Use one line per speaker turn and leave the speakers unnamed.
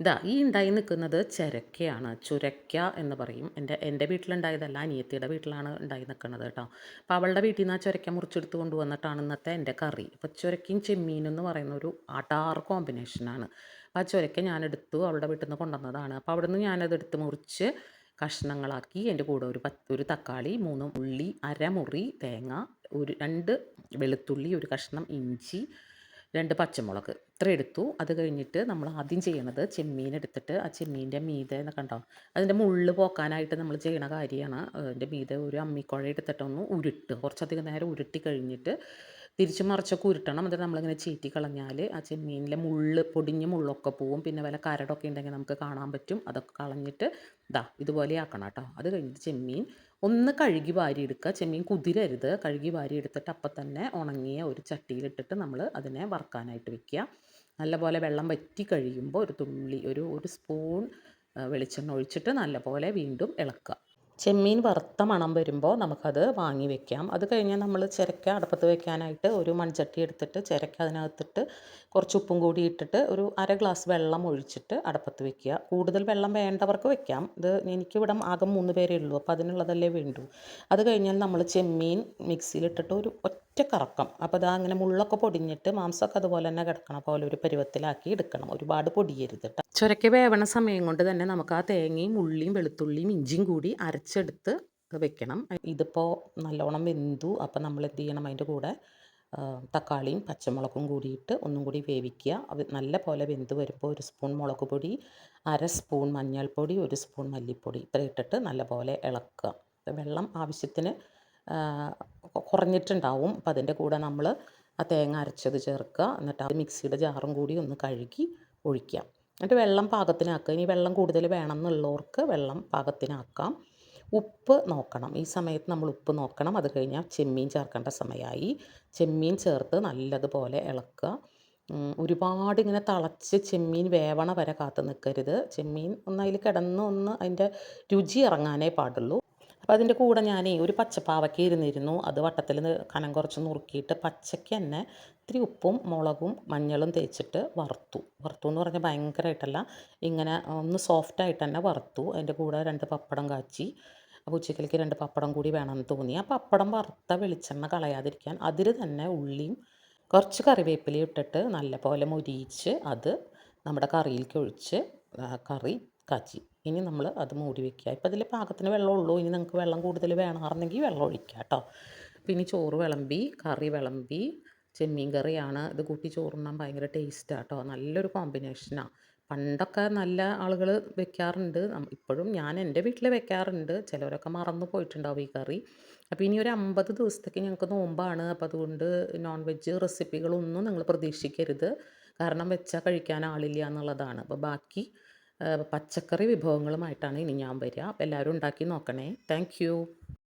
ഇതാ ഈ ഉണ്ടായി നിൽക്കുന്നത് ചിരക്കയാണ്. ചുരക്ക എന്ന് പറയും. എന്റെ എന്റെ വീട്ടിലുണ്ടായതല്ല അനിയത്തിയുടെ വീട്ടിലാണ് ഉണ്ടായി നിൽക്കുന്നത് കേട്ടോ. അപ്പോൾ അവളുടെ വീട്ടിൽ നിന്ന് ആ ചുരക്ക മുറിച്ചെടുത്ത് കൊണ്ടുവന്നിട്ടാണ് ഇന്നത്തെ എന്റെ കറി. അപ്പോൾ ചുരക്കയും ചെമ്മീനും എന്ന് പറയുന്ന ഒരു അടാർ കോമ്പിനേഷനാണ് അപ്പോൾ ആ ചുരക്ക ഞാനെടുത്തു അവളുടെ വീട്ടിൽ നിന്ന് കൊണ്ടുവന്നതാണ്. അപ്പോൾ അവിടെ നിന്ന് ഞാനതെടുത്ത് മുറിച്ച് കഷ്ണങ്ങളാക്കി എന്റെ കൂടെ ഒരു പത്ത് ഒരു തക്കാളി മൂന്ന് ഉള്ളി അരമുറി തേങ്ങ ഒരു രണ്ട് വെളുത്തുള്ളി ഒരു കഷ്ണം ഇഞ്ചി രണ്ട് പച്ചമുളക്. ഇത്ര എടുത്തു. അത് കഴിഞ്ഞിട്ട് നമ്മൾ ആദ്യം ചെയ്യണത് ചെമ്മീൻ എടുത്തിട്ട് ആ ചെമ്മീന്റെ മീതെ കണ്ടോ? അതിന്റെ മുള്ള് പോക്കാനായിട്ട് നമ്മൾ ചെയ്യണ കാര്യമാണ്. അതിന്റെ മീതെ ഒരു അമ്മിക്കുഴ എടുത്തിട്ടൊന്ന് ഉരുട്ട്. കുറച്ചധികം നേരം ഉരുട്ടി കഴിഞ്ഞിട്ട് തിരിച്ച് മറിച്ചൊക്കെ ഉരുട്ടണം എന്നിട്ട് നമ്മളിങ്ങനെ ചീറ്റി കളഞ്ഞാൽ ആ ചെമ്മീനിലെ മുള്ള് പൊടിഞ്ഞ മുള്ളൊക്കെ പോവും. പിന്നെ വല്ല കരടൊക്കെ ഉണ്ടെങ്കിൽ നമുക്ക് കാണാൻ പറ്റും. അതൊക്കെ കളഞ്ഞിട്ട് ദാ ഇതുപോലെ ആക്കണം കേട്ടോ. അത് കഴിഞ്ഞിട്ട് ചെമ്മീൻ ഒന്ന് കഴുകി വാരി എടുക്കുക. ചെമ്മീൻ കുതിരരുത്. കഴുകി വാരി എടുത്തിട്ട് അപ്പം തന്നെ ഉണങ്ങിയ ഒരു ചട്ടിയിലിട്ടിട്ട് നമ്മൾ അതിനെ വറുക്കാനായിട്ട് വെക്കുക. നല്ലപോലെ വെള്ളം വറ്റി കഴിയുമ്പോൾ ഒരു തുള്ളി ഒരു ഒരു സ്പൂൺ വെളിച്ചെണ്ണ ഒഴിച്ചിട്ട് നല്ലപോലെ വീണ്ടും ഇളക്കുക. ചെമ്മീൻ വറുത്ത മണം വരുമ്പോൾ നമുക്കത് വാങ്ങി വെക്കാം. അത് കഴിഞ്ഞാൽ നമ്മൾ ചിരക്ക അടുപ്പത്ത് വെക്കാനായിട്ട് ഒരു മൺചട്ടി എടുത്തിട്ട് ചിരക്ക അതിനകത്തിട്ട് കുറച്ച് ഉപ്പും കൂടി ഇട്ടിട്ട് ഒരു അര ഗ്ലാസ് വെള്ളം ഒഴിച്ചിട്ട് അടുപ്പത്ത് വെക്കുക. കൂടുതൽ വെള്ളം വേണ്ടവർക്ക് വെക്കാം. ഇത് എനിക്കിവിടെ ആകെ മൂന്ന് പേരേ ഉള്ളൂ അപ്പോൾ അതിനുള്ളതല്ലേ വേണ്ടൂ. അത് കഴിഞ്ഞാൽ നമ്മൾ ചെമ്മീൻ മിക്സിയിലിട്ടിട്ട് ഒരു ഒറ്റ കറക്കം. അപ്പോൾ അതാ അങ്ങനെ മുള്ളൊക്കെ പൊടിഞ്ഞിട്ട് മാംസമൊക്കെ അതുപോലെ തന്നെ കിടക്കണം. പോലെ ഒരു പരുവത്തിലാക്കി എടുക്കണം. ഒരുപാട് പൊടിയരുത് ചുരക്ക വേവണ സമയം കൊണ്ട് തന്നെ നമുക്ക് ആ തേങ്ങയും ഉള്ളിയും വെളുത്തുള്ളിയും ഇഞ്ചിയും കൂടി അരച്ചെടുത്ത് വെക്കണം. ഇതിപ്പോൾ നല്ലോണം വെന്തു. അപ്പോൾ നമ്മൾ എന്ത് ചെയ്യണം? അതിന്റെ കൂടെ തക്കാളിയും പച്ചമുളകും കൂടിയിട്ട് ഒന്നും കൂടി വേവിക്കുക. അത് നല്ല പോലെ വെന്ത് വരുമ്പോൾ ഒരു സ്പൂൺ മുളക് പൊടി അര സ്പൂൺ മഞ്ഞൾപ്പൊടി ഒരു സ്പൂൺ മല്ലിപ്പൊടി. ഇത്ര ഇട്ടിട്ട് നല്ല പോലെ ഇളക്കുക. വെള്ളം ആവശ്യത്തിന് കുറഞ്ഞിട്ടുണ്ടാവും. അപ്പം അതിന്റെ കൂടെ നമ്മൾ ആ തേങ്ങ അരച്ചത് ചേർക്കുക. എന്നിട്ട് അത് മിക്സിയുടെ ജാറും കൂടി ഒന്ന് കഴുകി ഒഴിക്കുക. എന്നിട്ട് വെള്ളം പാകത്തിനാക്കുക. ഇനി വെള്ളം കൂടുതൽ വേണം എന്നുള്ളവർക്ക് വെള്ളം പാകത്തിനാക്കാം. ഉപ്പ് നോക്കണം. ഈ സമയത്ത് നമ്മൾ ഉപ്പ് നോക്കണം. അത് കഴിഞ്ഞാൽ ചെമ്മീൻ ചേർക്കേണ്ട സമയമായി. ചെമ്മീൻ ചേർത്ത് നല്ലതുപോലെ ഇളക്കുക. ഒരുപാട് ഇങ്ങനെ തിളച്ച് ചെമ്മീൻ വേവണ വരെ കാത്തു നിൽക്കരുത്. ചെമ്മീൻ ഒന്ന് അതിൽ കിടന്ന് ഒന്ന് അതിന്റെ രുചി ഇറങ്ങാനേ പാടുള്ളൂ. അപ്പോൾ അതിന്റെ കൂടെ ഞാൻ ഒരു പച്ചപ്പാവയ്ക്ക ഇരുന്നിരുന്നു. അത് വട്ടത്തിൽ കനം കുറച്ച് നുറുക്കിയിട്ട് പച്ചയ്ക്ക് തന്നെ ഇത്തിരി ഉപ്പും മുളകും മഞ്ഞളും തേച്ചിട്ട് വറുത്തു. വറുത്തു എന്ന് പറഞ്ഞാൽ ഭയങ്കരമായിട്ടല്ല ഇങ്ങനെ ഒന്ന് സോഫ്റ്റായിട്ട് തന്നെ വറുത്തു. അതിന്റെ കൂടെ രണ്ട് പപ്പടം കാച്ചി അപ്പോൾ ഉച്ചക്കലേക്ക് രണ്ട് പപ്പടം കൂടി വേണമെന്ന് തോന്നി. ആ പപ്പടം വറുത്ത വെളിച്ചെണ്ണ കളയാതിരിക്കാൻ അതിൽ തന്നെ ഉള്ളിയും കുറച്ച് കറിവേപ്പിലയും ഇട്ടിട്ട് നല്ലപോലെ മൊരിയിച്ച് അത് നമ്മുടെ കറിയിലേക്ക് ഒഴിച്ച് കറി കാച്ചി. ഇനി നമ്മൾ അത് മൂടി വെക്കുക. ഇപ്പം അതിൽ പാകത്തിന് വെള്ളമുള്ളൂ ഇനി നിങ്ങൾക്ക് വെള്ളം കൂടുതൽ വേണമെന്നുണ്ടെങ്കിൽ വെള്ളം ഒഴിക്കുക കേട്ടോ പിന്നെ ചോറ് വിളമ്പി കറി വിളമ്പി ചെമ്മീൻ കറിയാണ്. ഇത് കൂട്ടി ചോറുണ്ണാൻ ഭയങ്കര ടേസ്റ്റാണ് കേട്ടോ നല്ലൊരു കോമ്പിനേഷനാണ് പണ്ടൊക്കെ നല്ല ആളുകൾ വെക്കാറുണ്ട്. ഇപ്പോഴും ഞാൻ എന്റെ വീട്ടിൽ വെക്കാറുണ്ട്. ചിലവരൊക്കെ മറന്നു പോയിട്ടുണ്ടാവും ഈ കറി. അപ്പോൾ ഇനി ഒരു അമ്പത് ദിവസത്തേക്ക് ഞങ്ങൾക്ക് നോമ്പാണ്. അപ്പോൾ അതുകൊണ്ട് നോൺ വെജ് റെസിപ്പികളൊന്നും നിങ്ങൾ പ്രതീക്ഷിക്കരുത്. കാരണം വെച്ചാൽ കഴിക്കാൻ ആളില്ല എന്നുള്ളതാണ്. അപ്പോൾ ബാക്കി പച്ചക്കറി വിഭവങ്ങളുമായിട്ടാണ് ഇനി ഞാൻ വരിക. എല്ലാവരും ഉണ്ടാക്കി നോക്കണേ. താങ്ക്